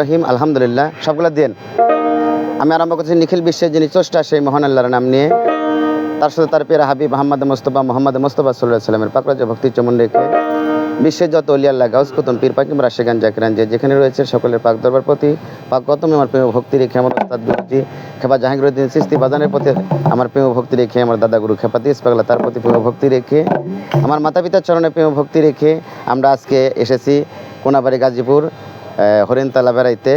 রহিম, আলহামদুলিল্লাহ। সবগুলো দিন আমি আরম্ভ করছি নিখিল বিশ্বের যিনি চষ্টা সেই মহান আল্লাহর নাম নিয়ে। তার সাথে তার পেরা হাবিব মোহাম্মদ মোস্তফা মোহাম্মদ মোস্তফা সাল্লাহ সাল্লামের পাকরাজ ভক্তি চমন রেখে বিশ্বের যত অলিয়াল্লাহ গাউস কুতুম পীর পাকিম রাশেগান জাকিরান যে যেখানে রয়েছে সকলের পাক দরবার প্রতি পাক গতম, আমার প্রেম ভক্তি রেখে আমার ওস্তাদ গুরুজি খেপা জাহাঙ্গীরুদ্দিন সিস্তি বাজানের প্রতি আমার প্রেম ভক্তি রেখে আমার দাদা গুরু খেপাতি পাগলা, তার প্রতি প্রেম ভক্তি রেখে আমার মাতা পিতার চরণে প্রেম ভক্তি রেখে আমরা আজকে এসেছি কোনাবাড়ি গাজীপুর। হরিণতলা বেড়াইতে।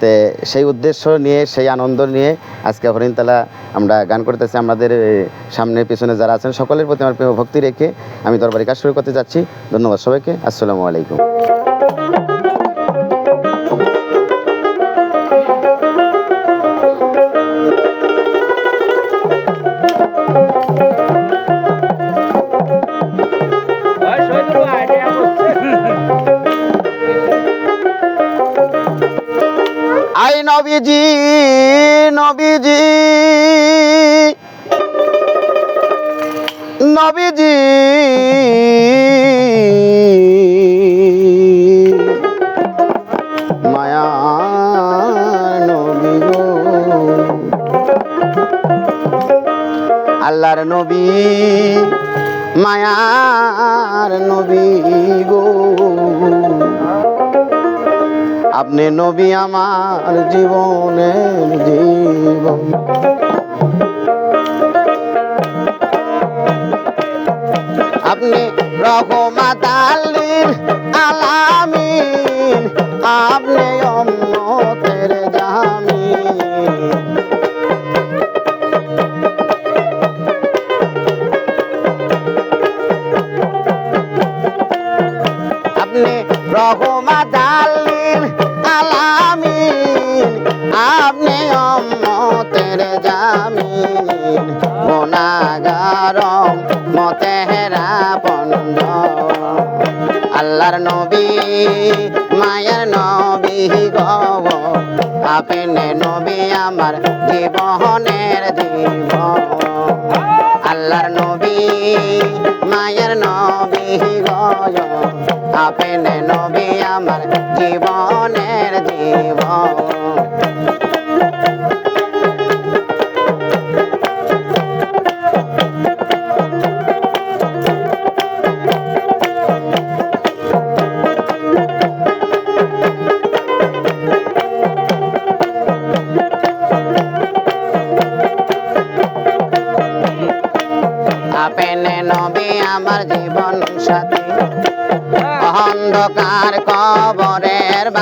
তে সেই উদ্দেশ্য নিয়ে, সেই আনন্দ নিয়ে আজকে হরিণতলা আমরা গান করতেছি। আমাদের সামনে পিছনে যারা আছেন, সকলের প্রতি আমার ভক্তি রেখে আমি দরবারি কাজ শুরু করতে যাচ্ছি। ধন্যবাদ সবাইকে। আসসালামু আলাইকুম। আই নবীজি নবীজি। নবীজি। মায়া আল্লাহর নবী মায়ার নবী গো। আপনি নবী আমার জীবনের জীবন। আপনি রহমাত আলীর আলামিন আপনি অম্মতের জামিন। আপনি রহমাত আপনি অম্মতের জামিন গুনাগার মতেরা পন্ড আল্লাহর নবী, মায়ের নবী গব আপনি নবী আমার জীবনের জীবন আল্লাহর নবী, মায়ের নবী গয় আপনি নবী আমার জীবনের জীবন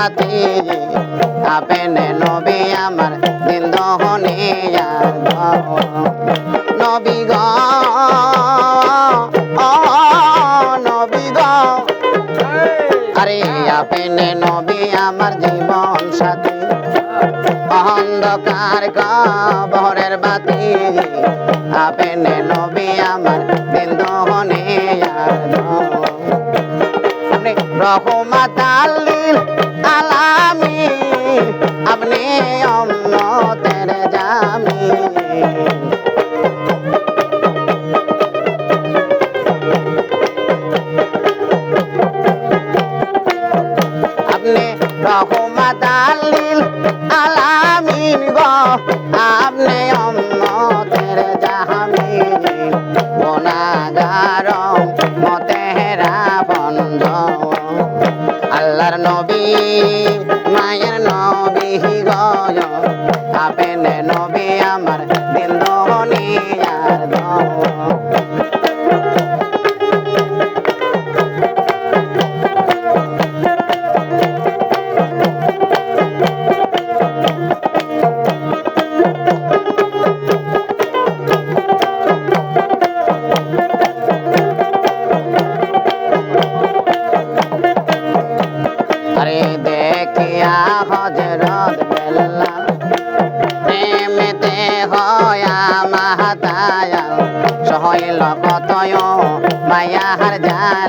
বাতি। আপনি নবী আমার দিন দহনে নবী গ নবী গ। আরে আপনি নবী আমার জীবন সাথী। অন্ধকার কবরের বাতি। আপনি নবী আমার দিন দহনে আপনি রহমাত আল্লিল আলামিন গো আপনি অন্নতের জাহামিন গুনাগার মতেরা বন্ধ। আল্লাহর নবী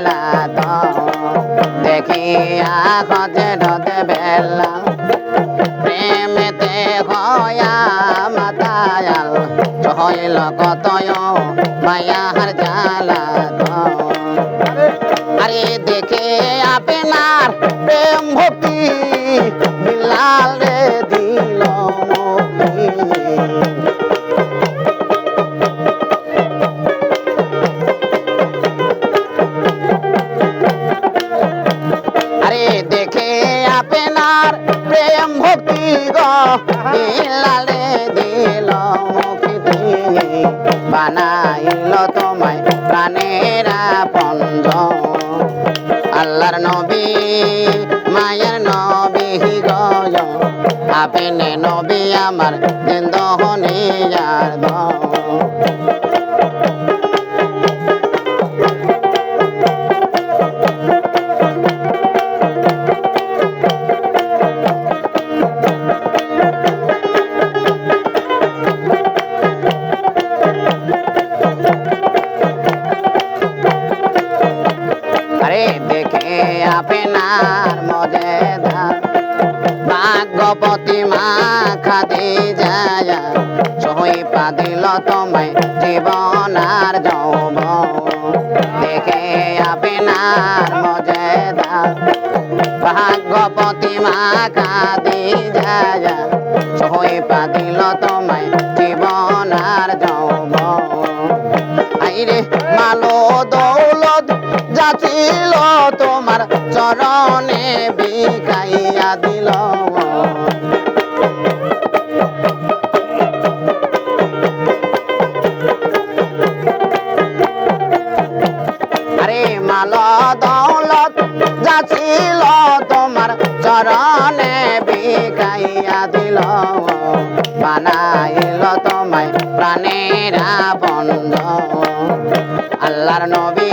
জালা দেখিয়া দেখিয়া হজরত বেলা। প্রেমেতে হয়া মাতায়াল সহইল কতয় মায়াহার জালা তো আরে দেখে আপনার প্রেম বানাইল তোমায় প্রাণেরা পঞ্জ আল্লাহর নবী, মায়ের নবী গজ আপনি নবী আমার জিন্দহনি যার দম ভাগ্যপতি মা খাদি যায়। সই পাদিল তোমায় জীবন আর যৌব দেখে আপনার মজেদা ভাগ্যপতি মা খাদি যায়। সই পাদিল তোমায় জীবন আর যৌব আইরে মালো দৌলত যাচিল তোমার চরণে বিকাইয়া দিল। দৌলত যাচিল তোমার চরণে বিকাইয়া দিল। বানাইল তোমায় প্রাণেরা বন্ধ। আল্লাহর নবী,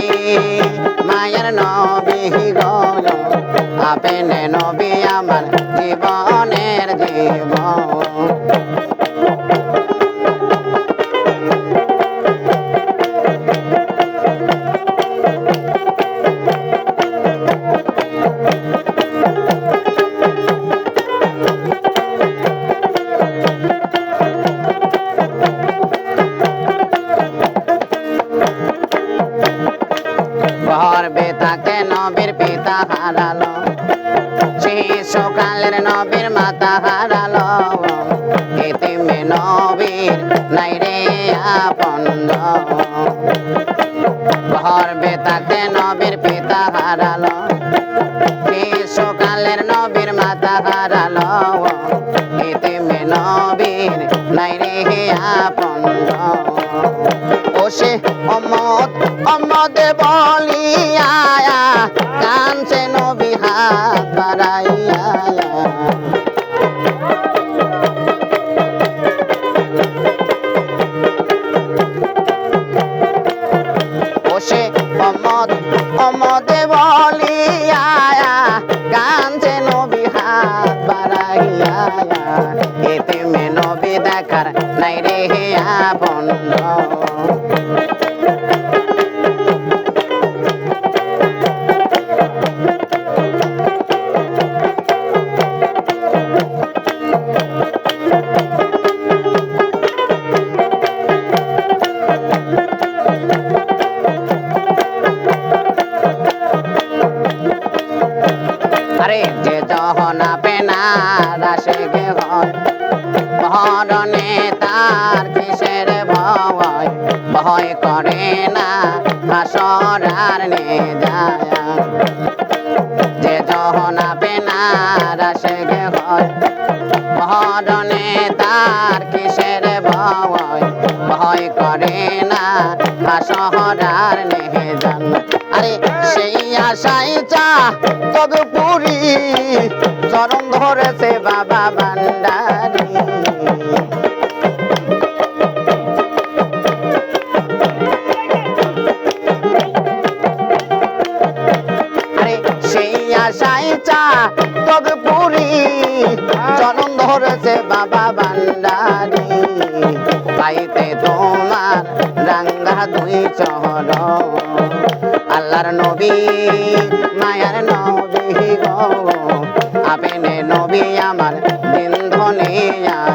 মায়ের নবী গয় আপেনে নবী আমার জীবনের জীবন পিতা সেই সকালের নবীর মাতা হারালো। এতে নবীর নাই রে আপন্দ গর্বে তাকে নবীর পিতা হারালো। আরে যে যখন পেনা রাশে গে হয়? না পেনা রাশে গে তার কিসের ভয়? ভয় করে না হাসরার নে জান আরে সেই আশাই চা তবে পুরি চরণ ধরেছে বাবা আশাই চা জনম ধরেছে বাবা বান্দারি। পাইতে তোমার রাঙ্গা দুই চহর। আল্লাহর নবী, মায়ার নবী গো। আপেনে নবী আমার বিন্ধনে আর